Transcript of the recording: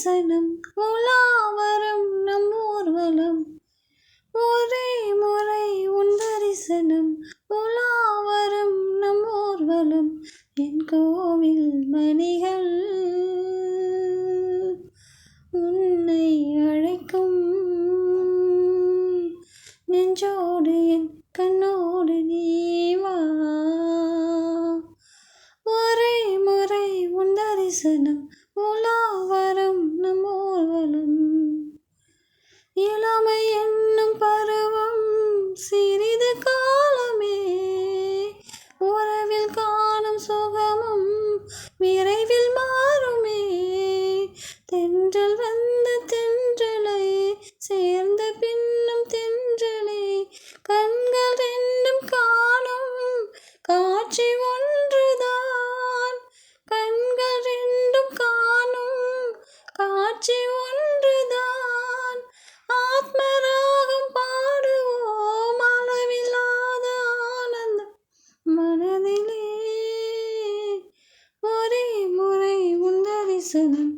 தரிசனம் உலாவரம் நம் ஊர்வலம். ஒரே முறை உன் தரிசனம் உலாவரம் நம் ஊர்வலம். என் கோவில் மணிகள் உன்னை அழைக்கும். நெஞ்சோடு என் கண்ணோடு நீ வா. ஒரே முறை உன் தரிசனம் உலாவரம் நம் ஊர்வலம் இளமை என்னும் பருவம் சிறிது காலமே. உறவில் காணும் சுகமும் விரைவில் மாறுமே. தென்றல் வந்த தென்றலை சேர்ந்த ஒன்றுதான். ஆத்மராகம் பாடுவோம் அளவில்லாத ஆனந்தம் மனதிலே. ஒரே முறை உன் தரிசனம்